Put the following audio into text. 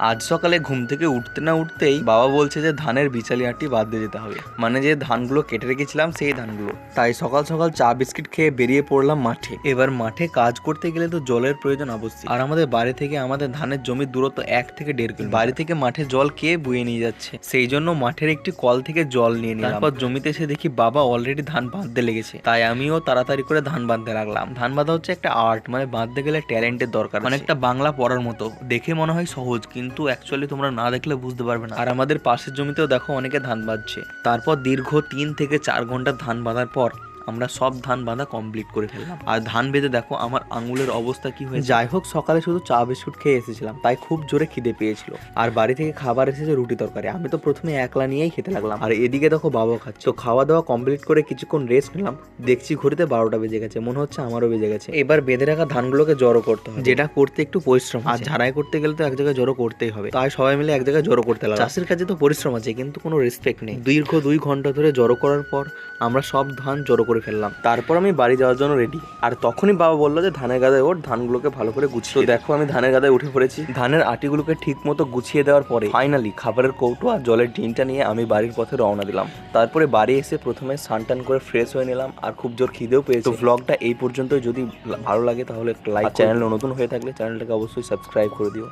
আজ সকালে ঘুম থেকে উঠতে না উঠতেই বাবা বলছে যে ধানের বিচালি আটটি বাদ দিয়ে যেতে হবে। মানে যে ধানগুলো কেটে রেখেছিলাম, সেই ধানগুলো। তাই সকাল সকাল চা, বিস্কিট খেয়ে বেরিয়ে পড়লাম মাঠে। এবার মাঠে কাজ করতে গেলে তো জলের প্রয়োজন অবশ্যই। আর আমাদের বাড়ি থেকে আমাদের ধানের জমির দূরত্ব এক থেকে দেড় কিলো বাড়ি থেকে মাঠে জল কে বয়ে নিয়ে যাচ্ছে? সেই জন্য মাঠের একটি কল থেকে জল নিয়ে নিলাম। তারপর জমিতে এসে দেখি বাবা অলরেডি ধান বাঁধতে লেগেছে। তাই আমিও তাড়াতাড়ি করে ধান বাঁধতে লাগলাম। ধান বাঁধা হচ্ছে একটা আর্ট মানে বাঁধতে গেলে ট্যালেন্টের দরকার। মানে একটা বাংলা পড়ার মতো। দেখে মনে হয় সহজ, কিন্তু অ্যাকচুয়ালি তোমরা না দেখলে বুঝতে পারবে না। আর আমাদের পাশের জমিতেও দেখো অনেকে ধান বাঁধছে। তারপর দীর্ঘ তিন থেকে চার ঘণ্টা ধান বাঁধার পর আমরা সব ধান বাঁধা কমপ্লিট করে ফেললাম। আর ধান বেঁধে দেখো আমার আঙুলের অবস্থা কি হয়েছে। যাই হোক সকালে শুধু চা বিস্কুট খেয়ে এসেছিলাম তাই খুব জোরে খিদে পেয়েছিল। আর বাড়ি থেকে খাবার এসেছে রুটি তরকারি। আমি তো প্রথমে একলা নিয়েই খেতে লাগলাম। আর এদিকে দেখো বাবা খাচ্ছে। তো খাওয়া দাওয়া কমপ্লিট করে কিছুক্ষণ রেস্ট নিলাম। দেখছি ঘড়িতে বারোটা বেজে গেছে। মনে হচ্ছে আমারও বেজে গেছে। এবার বেঁধে রাখা ধানগুলোকে জড়ো করতে হবে। যেটা করতে একটু পরিশ্রম আর ঝাড়াই করতে গেলে তো এক জায়গায় জড়ো করতেই হবে। তাই সবাই মিলে এক জায়গায় জড়ো করতে লাগলাম। চাষের কাজে তো পরিশ্রম আছে কিন্তু কোনো রেসপেক্ট নেই। দীর্ঘ দুই ঘণ্টা ধরে জড়ো করার পর আমরা সব ধান জড়ো করে ফেললাম। তারপর আমি বাড়ি যাওয়ার জন্য রেডি আর তখনই বাবা বলল যে ধানের গাদায় ওর ধানগুলোকে ভালো করে গুছিয়ে দেখো আমি ধানের গাদায় উঠে পড়েছি। ধানের আটিগুলোকে ঠিক মতো গুছিয়ে দেওয়ার পরে ফাইনালি খাবারের কৌটো আর জলের টিনটা নিয়ে আমি বাড়ির পথে রওনা দিলাম। তারপরে বাড়ি এসে প্রথমে টান করে ফ্রেশ হয়ে নিলাম আর খুব জোর খিদেও পেয়েছে। ব্লগটা এই পর্যন্ত যদি ভালো লাগে তাহলে একটা লাইক চ্যানেল নতুন হয়ে থাকলে চ্যানেলটাকে অবশ্যই সাবস্ক্রাইব করে দিও।